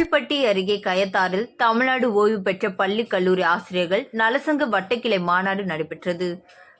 அருகே கயத்தாறில் தமிழ்நாடு ஓய்வு பெற்ற பள்ளி கல்லூரி ஆசிரியர்கள் நலசங்க வட்டக்கிளை மாநாடு நடைபெற்றது.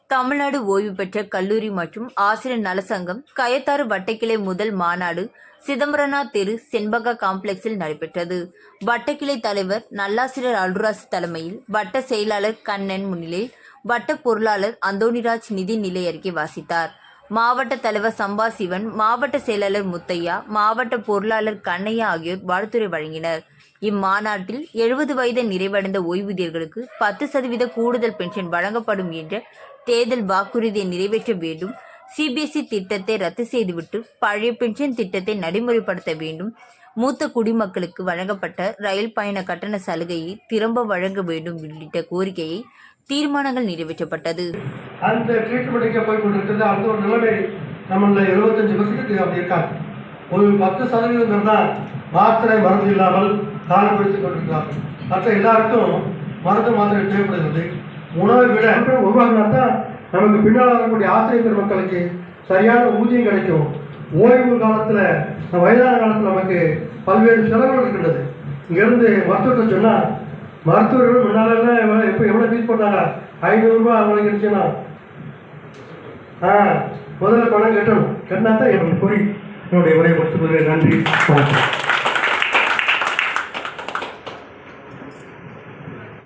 தமிழ்நாடு ஓய்வு பெற்ற கல்லூரி மற்றும் ஆசிரியர் நலசங்கம் கயத்தாறு வட்டக்கிளை முதல் மாநாடு சிதம்பரனார் தெரு செண்பக காம்ப்ளெக்ஸில் நடைபெற்றது. வட்டக்கிளை தலைவர் நல்லாசிரியர் அல்ராஸ் தலைமையில் வட்ட செயலாளர் கண்ணன் முன்னிலையில் வட்ட பொருளாளர் அந்தோணிராஜ் நிதி நிலை அறிக்கை வாசித்தார். மாவட்ட தலைவர் சம்பா சிவன் மாவட்ட செயலாளர் முத்தையா மாவட்ட பொருளாளர் கண்ணையா ஆகியோர் வாழ்த்துறை வழங்கினர். இம்மாநாட்டில் எழுபது வயது நிறைவடைந்த ஓய்வூதியர்களுக்கு பத்து சதவீத கூடுதல் பென்ஷன் வழங்கப்படும் என்ற தேர்தல் வாக்குறுதியை நிறைவேற்ற வேண்டும். சிபிஎஸ்இ திட்டத்தை ரத்து செய்துவிட்டு பழைய பென்ஷன் திட்டத்தை நடைமுறைப்படுத்த வேண்டும். மூத்த குடிமக்களுக்கு வழங்கப்பட்ட ரயில் பயண கட்டண சலுகையை திரும்ப வழங்க வேண்டும் உள்ளிட்ட கோரிக்கையை தீர்மானங்கள் நிறைவேற்றப்பட்டது. அந்த ட்ரீட்மெண்ட்டுக்கே போய் கொண்டிருக்கிறது அந்த ஒரு நிலைமை நம்மள எழுபத்தஞ்சு பர்சன்ட் அப்படி இருக்காங்க ஒரு பத்து சதவீதம் தான் மாத்திரை மருந்து இல்லாமல் காலப்படுத்திக் கொண்டிருக்கிறார்கள். மற்ற எல்லாருக்கும் மருந்து மாத்திரை தேவைப்படுகிறது. உணவை விட உருவாக்கினா தான் நமக்கு பின்னால் வரக்கூடிய ஆசிரியர் பெருமக்களுக்கு சரியான ஊதியம் கிடைக்கும். ஓய்வு காலத்தில் வயதான காலத்தில் நமக்கு பல்வேறு செலவுகள் இருக்கின்றது. இங்கேருந்து மருத்துவத்தை சொன்னால் மருத்துவர்கள் முன்னாலெல்லாம் எவ்வளோ எப்போ எவ்வளோ ஃபீஸ் போட்டாங்க? ஐநூறுரூவா அவங்களுக்கு இருந்துச்சுன்னா. ஆ முதல்ல பணம் கட்டணும். கட்டினா தான் எனக்கு புரி என்னுடைய உரையை கொடுத்துருக்கிறேன் நன்றி. வணக்கம்.